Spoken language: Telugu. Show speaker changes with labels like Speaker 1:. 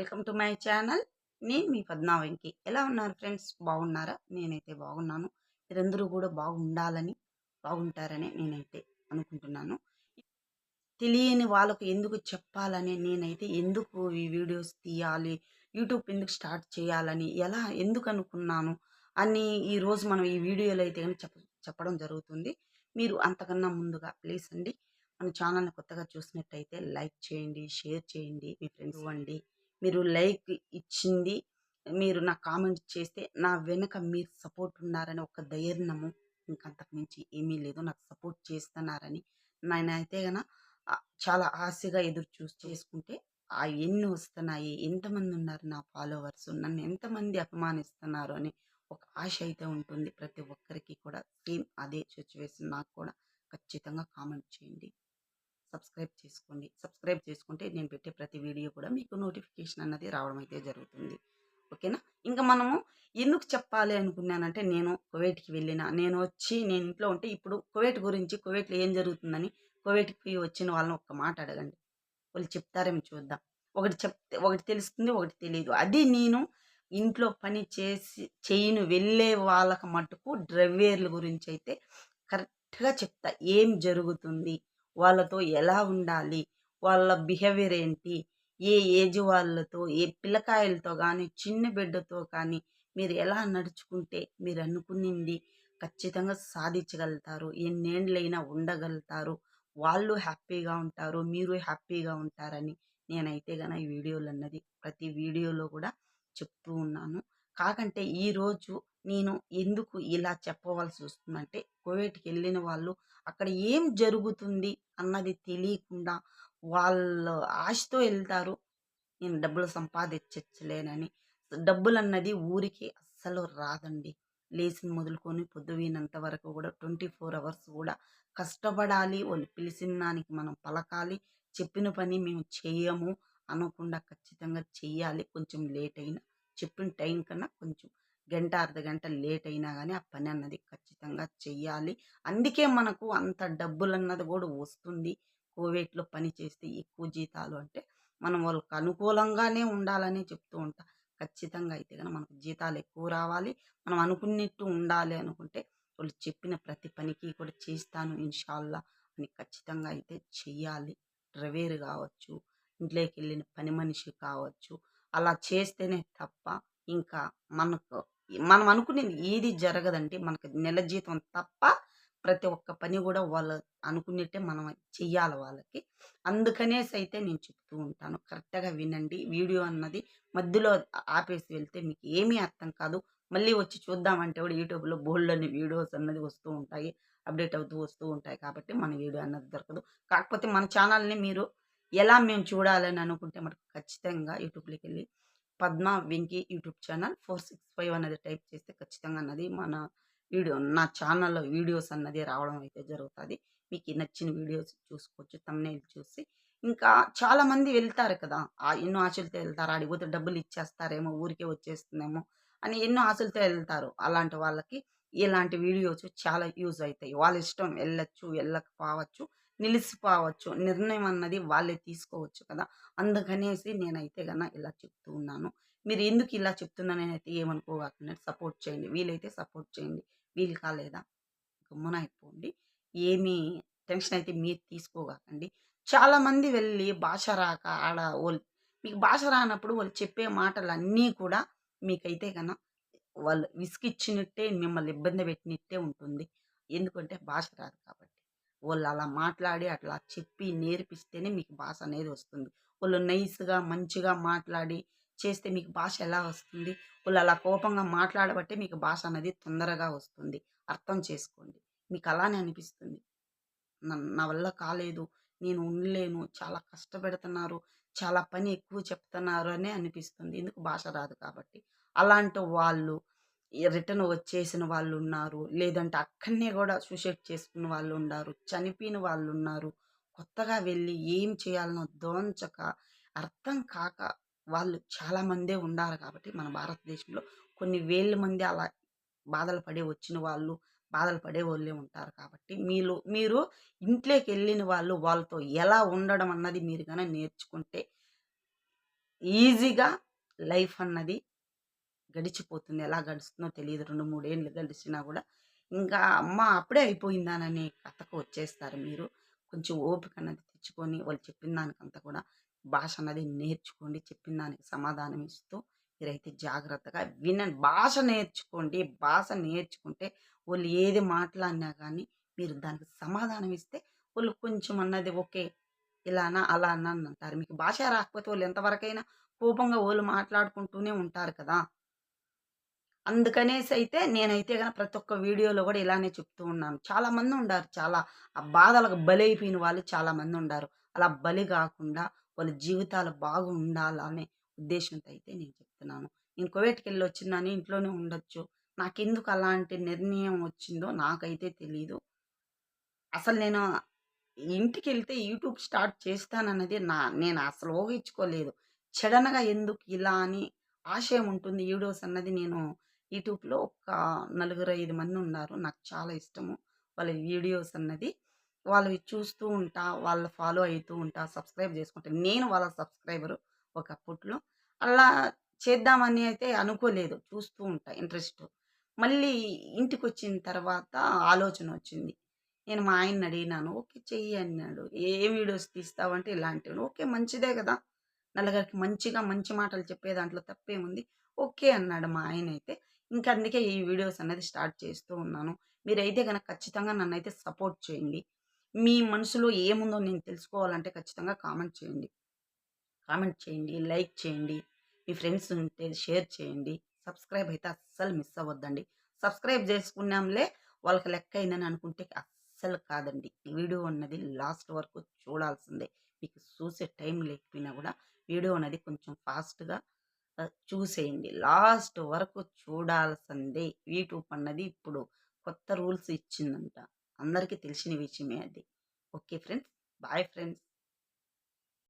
Speaker 1: Welcome to my channel. నేను మీ పద్మా వెంకి. ఎలా ఉన్నారు ఫ్రెండ్స్? బాగున్నారా? నేనైతే బాగున్నాను. మీరందరూ కూడా బాగుండాలని బాగుంటారని నేనైతే అనుకుంటున్నాను. తెలియని వాళ్ళకు ఎందుకు చెప్పాలని నేనైతే ఎందుకు ఈ వీడియోస్ తీయాలి యూట్యూబ్ ఎందుకు స్టార్ట్ చేయాలని ఎలా ఎందుకు అనుకున్నాను అని ఈరోజు మనం ఈ వీడియోలో అయితే కానీ చెప్ప చెప్పడం జరుగుతుంది. మీరు అంతకన్నా ముందుగా ప్లీజ్ అండి మన ఛానల్ని కొత్తగా చూసినట్టయితే లైక్ చేయండి షేర్ చేయండి మీ ఫ్రెండ్స్ ఇవ్వండి. మీరు లైక్ ఇచ్చింది మీరు నాకు కామెంట్ చేస్తే నా వెనుక మీరు సపోర్ట్ ఉన్నారని ఒక ధైర్యము ఇంకంతకు మించి ఏమీ లేదు. నాకు సపోర్ట్ చేస్తున్నారని నేనైతే గన చాలా ఆశగా ఎదురు చూసి చేసుకుంటే ఆ ఎన్ని వస్తున్నాయి ఎంతమంది ఉన్నారు నా ఫాలోవర్స్ నన్ను ఎంతమంది అపమానిస్తున్నారు అని ఒక ఆశ అయితే ఉంటుంది. ప్రతి ఒక్కరికి కూడా సేమ్ అదే సిచ్యువేషన్ నాకు కూడా ఖచ్చితంగా కామెంట్ చేయండి. సబ్స్క్రైబ్ చేసుకోండి. సబ్స్క్రైబ్ చేసుకుంటే నేను పెట్టే ప్రతి వీడియో కూడా మీకు నోటిఫికేషన్ అన్నది రావడం అయితే జరుగుతుంది. ఓకేనా? ఇంకా మనము ఎందుకు చెప్పాలి అనుకున్నానంటే నేను కువైట్కి వెళ్ళిన నేను వచ్చి నేను ఇంట్లో ఉంటే ఇప్పుడు కువైట్ గురించి కువైట్లో ఏం జరుగుతుందని కువైట్కి వచ్చిన వాళ్ళని ఒక్క మాట అడగండి. వాళ్ళు చెప్తారేమో చూద్దాం. ఒకటి చెప్తే ఒకటి తెలుస్తుంది ఒకటి తెలియదు అది నేను ఇంట్లో పని చేసి చేయను వెళ్ళే వాళ్ళకి మటుకు డ్రైవేర్ల గురించి అయితే కరెక్ట్గా చెప్తా. ఏం జరుగుతుంది? వాళ్ళతో ఎలా ఉండాలి? వాళ్ళ బిహేవియర్ ఏంటి? ఏ ఏజ్ వాళ్ళతో ఏ పిల్లకాయలతో కానీ చిన్న బిడ్డతో కానీ మీరు ఎలా నడుచుకుంటే మీరు అనుకునింది ఖచ్చితంగా సాధించగలుగుతారు? ఎన్నేళ్ళైనా ఉండగలుగుతారు? వాళ్ళు హ్యాపీగా ఉంటారు మీరు హ్యాపీగా ఉంటారని నేనైతే గన ఈ వీడియోలు అన్నది ప్రతి వీడియోలో కూడా చెప్తూ ఉన్నాను. కాకంటే ఈరోజు నేను ఎందుకు ఇలా చెప్పవలసి వస్తుందంటే కువైట్కి వెళ్ళిన వాళ్ళు అక్కడ ఏం జరుగుతుంది అన్నది తెలియకుండా వాళ్ళ ఆశతో వెళ్తారు. నేను డబ్బులు సంపాదించలేనని డబ్బులు అన్నది ఊరికి అస్సలు రాదండి. లేచిన మొదలుకొని పొద్దువీనంత వరకు కూడా ట్వంటీ ఫోర్ అవర్స్ కూడా కష్టపడాలి. వాళ్ళు పిలిచిన దానికి మనం పలకాలి. చెప్పిన పని మేము చేయము అనకుండా ఖచ్చితంగా చెయ్యాలి. కొంచెం లేట్ అయినా చెప్పిన టైం కన్నా కొంచెం గంట అర్ధ గంట లేట్ అయినా కానీ ఆ పని అన్నది ఖచ్చితంగా చెయ్యాలి. అందుకే మనకు అంత డబ్బులు అన్నది కూడా వస్తుంది. కోవిడ్లో పని చేస్తే ఎక్కువ జీతాలు అంటే మనం వాళ్ళకి అనుకూలంగానే ఉండాలని చెప్తూ ఉంటా. ఖచ్చితంగా అయితే కానీ మనకు జీతాలు ఎక్కువ రావాలి. మనం అనుకున్నట్టు ఉండాలి అనుకుంటే వాళ్ళు చెప్పిన ప్రతి పనికి కూడా చేస్తాను ఇన్షాల్లా అని ఖచ్చితంగా అయితే చెయ్యాలి. డ్రైవేర్ కావచ్చు ఇంట్లోకి వెళ్ళిన పని మనిషి కావచ్చు అలా చేస్తేనే తప్ప ఇంకా మనకు మనం అనుకునేది ఏది జరగదండి. మనకు నెల జీతం తప్ప ప్రతి ఒక్క పని కూడా వాళ్ళు అనుకునేట్టే మనం చెయ్యాలి వాళ్ళకి. అందుకనేసి అయితే నేను చెప్తూ ఉంటాను. కరెక్ట్గా వినండి. వీడియో అన్నది మధ్యలో ఆపేసి వెళ్తే మీకు ఏమీ అర్థం కాదు. మళ్ళీ వచ్చి చూద్దామంటే కూడా యూట్యూబ్లో బోల్డ్ అనే వీడియోస్ అన్నది వస్తూ ఉంటాయి. అప్డేట్ అవుతూ వస్తూ ఉంటాయి కాబట్టి మన వీడియో అన్నది దొరకదు. కాకపోతే మన ఛానల్ని మీరు ఎలా మేము చూడాలని అనుకుంటే మనకు ఖచ్చితంగా యూట్యూబ్లోకి వెళ్ళి Padma Venky YouTube channel four six five అనేది టైప్ చేస్తే ఖచ్చితంగా అన్నది మన వీడియో నా ఛానల్లో వీడియోస్ అన్నది రావడం అయితే జరుగుతుంది. మీకు నచ్చిన వీడియోస్ చూసుకోవచ్చు తమ్నేలు చూసి. ఇంకా చాలా మంది వెళ్తారు కదా ఆ ఎన్నో ఆశలతో వెళ్తారు ఆడిపోతే డబ్బులు ఇచ్చేస్తారేమో ఊరికే వచ్చేస్తుందేమో అని ఎన్నో ఆశలతో వెళ్తారు. అలాంటి వాళ్ళకి ఇలాంటి వీడియోస్ చాలా యూజ్ అవుతాయి. వాళ్ళ ఇష్టం వెళ్ళొచ్చు వెళ్ళకపోవచ్చు. నిలిచిపోవచ్చు నిర్ణయం అన్నది వాళ్ళే తీసుకోవచ్చు కదా! అందుకనేసి నేనైతే కన్నా ఇలా చెప్తూ ఉన్నాను. మీరు ఎందుకు ఇలా చెప్తున్నాను అయితే ఏమనుకోకుండా సపోర్ట్ చేయండి. వీలైతే సపోర్ట్ చేయండి. వీలు కాలేదా? గమ్మున అయిపోండి. ఏమీ టెన్షన్ అయితే మీరు తీసుకోకండి చాలామంది వెళ్ళి భాష రాక ఆడ వాళ్ళు మీకు భాష రానప్పుడు వాళ్ళు చెప్పే మాటలన్నీ కూడా మీకైతే కన్నా వాళ్ళు విసిగిచ్చినట్టే మిమ్మల్ని ఇబ్బంది పెట్టినట్టే ఉంటుంది. ఎందుకంటే భాష రాదు కాబట్టి. వాళ్ళు అలా మాట్లాడి అట్లా చెప్పి నేర్పిస్తేనే మీకు భాష అనేది వస్తుంది. వాళ్ళు నైస్గా మంచిగా మాట్లాడి చేస్తే మీకు భాష ఎలా వస్తుంది? వాళ్ళు అలా కోపంగా మాట్లాడబట్టే మీకు భాష అనేది తొందరగా వస్తుంది. అర్థం చేసుకోండి. మీకు అలానే అనిపిస్తుంది. నా- వల్ల కాలేదు. నేను ఉండలేను. చాలా కష్టపెడుతున్నారు. చాలా పని ఎక్కువ చెప్తున్నారు అనే అనిపిస్తుంది. ఎందుకు భాష రాదు కాబట్టి. అలాంటి వాళ్ళు రిటర్న్ వచ్చేసిన వాళ్ళు ఉన్నారు లేదంటే అక్కడనే కూడా సూసైడ్ చేసుకున్న వాళ్ళు ఉన్నారు చనిపోయిన వాళ్ళు ఉన్నారు కొత్తగా వెళ్ళి ఏం చేయాలనో దోంచక అర్థం కాక వాళ్ళు చాలామందే ఉన్నారు కాబట్టి మన భారతదేశంలో కొన్ని వేల మంది అలా బాధలు పడే వచ్చిన వాళ్ళు బాధలు పడే వాళ్ళే ఉంటారు కాబట్టి మీలో మీరు ఇంట్లోకి వెళ్ళిన వాళ్ళు వాళ్ళతో ఎలా ఉండడం అన్నది మీరు కనుక నేర్చుకుంటే ఈజీగా లైఫ్ అన్నది గడిచిపోతుంది. ఎలా గడుస్తుందో తెలియదు రెండు మూడేళ్ళు గడిచినా కూడా ఇంకా అమ్మ అప్పుడే అయిపోయిందాననే కథకు వచ్చేస్తారు మీరు. కొంచెం ఓపిక అన్నది తెచ్చుకొని, వాళ్ళు చెప్పిన దానికంతా కూడా భాష అన్నది నేర్చుకోండి. చెప్పిన దానికి సమాధానం ఇస్తూ, మీరైతే జాగ్రత్తగా వినండి. భాష నేర్చుకోండి. భాష నేర్చుకుంటే, వాళ్ళు ఏది మాట్లాడినా కానీ మీరు దానికి సమాధానం ఇస్తే, వాళ్ళు కొంచెం అన్నది ఓకే. ఇలానా, అలానా అని అంటారు. మీకు భాష రాకపోతే వాళ్ళు ఎంతవరకైనా కోపంగా వాళ్ళు మాట్లాడుకుంటూనే ఉంటారు కదా! అందుకనేసి అయితే నేనైతే గన ప్రతి ఒక్క వీడియోలో కూడా ఇలానే చెప్తూ ఉన్నాను. చాలామందుండారు. చాలా ఆ బాధలకు బలైపోయిన వాళ్ళు చాలామందుండారు. అలా బలి కాకుండా వాళ్ళ జీవితాలు బాగుండాలనే ఉద్దేశంతో అయితే నేను చెప్తున్నాను. నేను కువైట్‌కెళ్ళొచ్చినాను. ఇంట్లోనే ఉండొచ్చు. నాకెందుకు అలాంటి నిర్ణయం వచ్చిందో నాకైతే తెలీదు. అసలు నేను ఇంటికెళ్తే యూట్యూబ్ స్టార్ట్ చేస్తానన్నది నా నేను అసలు ఊహించుకోలేదు. చెడనగా ఎందుకు ఇలా అని ఆశయం ఉంటుంది. వీడియోస్ అన్నది నేను యూట్యూబ్‌లో ఒక నలుగురు, ఐదు మంది ఉన్నారు నాకు చాలా ఇష్టము. వాళ్ళ వీడియోస్ అన్నది. వాళ్ళవి చూస్తూ ఉంటా. వాళ్ళ ఫాలో అవుతూ ఉంటా. సబ్స్క్రైబ్ చేసుకుంటా. నేను వాళ్ళ సబ్స్క్రైబరు ఒకప్పట్లో. అలా చేద్దామని అయితే అనుకోలేదు. చూస్తూ ఉంటా ఇంట్రెస్ట్. మళ్ళీ ఇంటికి వచ్చిన తర్వాత ఆలోచన వచ్చింది నేను మా ఆయన్ని అడిగినాను. ఓకే చెయ్యి అన్నాడు. ఏ వీడియోస్ తీస్తావంటే ఇలాంటివి. ఓకే మంచిదే కదా నలుగురికి మంచిగా మంచి మాటలు చెప్పే దాంట్లో తప్పేముంది. ఓకే అన్నాడు మా ఆయన అయితే ఇంకా అందుకే ఈ వీడియోస్ అనేది స్టార్ట్ చేస్తూ ఉన్నాను. మీరైతే కనుక ఖచ్చితంగా నన్నైతే సపోర్ట్ చేయండి. మీ మనసులో ఏముందో నేను తెలుసుకోవాలంటే ఖచ్చితంగా కామెంట్ చేయండి. కామెంట్ చేయండి. లైక్ చేయండి. మీ ఫ్రెండ్స్ ఉంటే షేర్ చేయండి. సబ్స్క్రైబ్ అయితే అస్సలు మిస్ అవ్వద్దండి. సబ్స్క్రైబ్ చేసుకున్నాంలే వాళ్ళకి లెక్క అయిందని అనుకుంటే అస్సలు కాదండి. వీడియో అన్నది లాస్ట్ వరకు చూడాల్సిందే. మీకు చూసే టైం లేకపోయినా కూడా వీడియో అనేది కొంచెం ఫాస్ట్‌గా చూసేయండి. లాస్ట్ వరకు చూడాల్సిందే. యూట్యూబ్ అన్నది ఇప్పుడు కొత్త రూల్స్ ఇచ్చిందంట. అందరికీ తెలిసిన విషయమే అది. Okay friends. Bye friends.